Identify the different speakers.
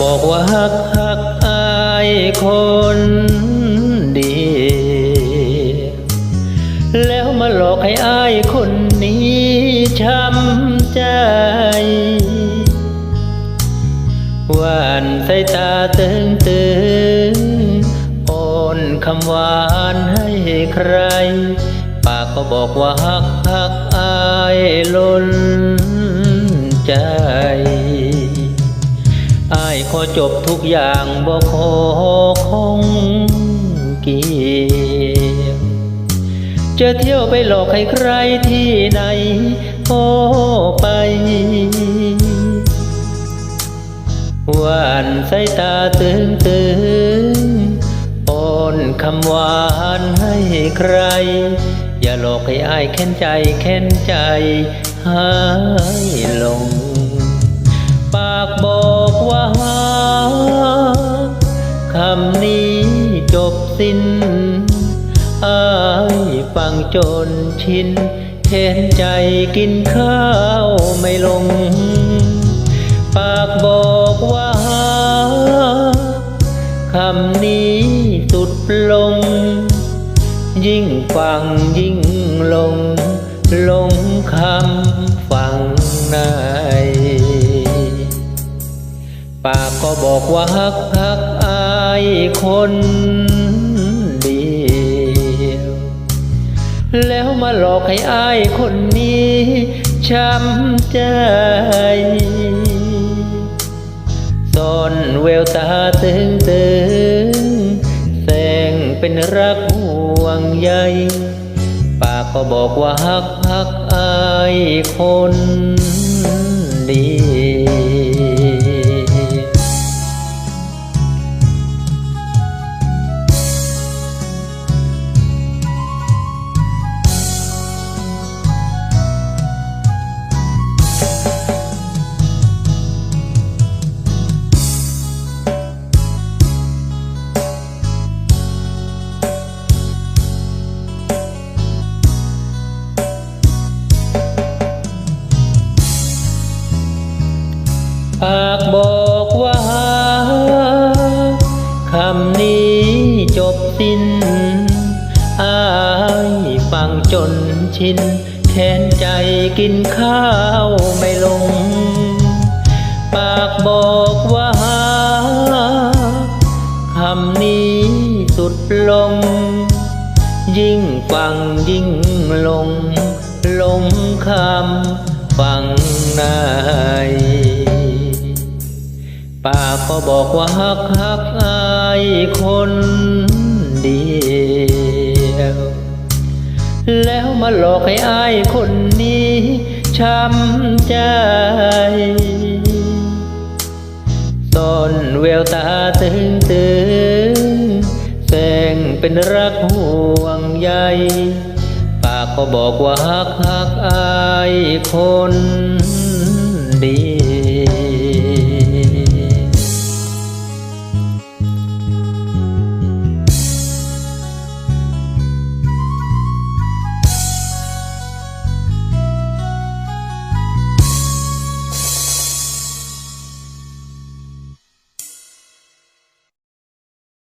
Speaker 1: บอกว่าฮักฮักอายคนเดียวแล้วมาหลอกให้อายคนนี้ช้ำใจ หวานสายตาตึงตึงโอนคำหวานให้ใคร ปากก็บอกว่าฮักฮักอายล้นใจ อายขอจบทุกอย่างบ่ขอคงเกี่ยวจะเที่ยวไปหลอกให้ใครที่ไหนก็ไปหวานสายตาตึงตึงโอนคำหวานให้ใคร อย่าหลอกให้อายแค้นใจแค้นใจหายลงากบอกว่าคำนี้จบสิ้นอายฟังจนชินเห็นใจกินข้าวไม่ลง ปากบอกว่าคำนี้สุดลง ยิ่งฟังยิ่งลง ลงคำ บอกว่าฮักฮักอายคนเดียว แล้วมาหลอกให้อายคนนี้ช้ำใจซ่อนแววตาตึงตึงแสงเป็นรักห่วงใยปากก็บอกว่าฮักฮักอายคนเดียว ปากบอกว่า คำนี้จบสิ้นอายฟังจนชินแค้นใจกินข้าวไม่ลง ปากบอกว่า คำนี้สุดลง ยิ่งฟังยิ่งลง ลงคำฟังใน ป้าก็บอกว่าฮักฮักอายคนเดียว แล้วมาหลอกให้อายคนนี้ช้ำใจซ่อนแววตาตึงตึงแสงเป็นรักห่วงใยปากก็บอกว่าฮักฮักอายคน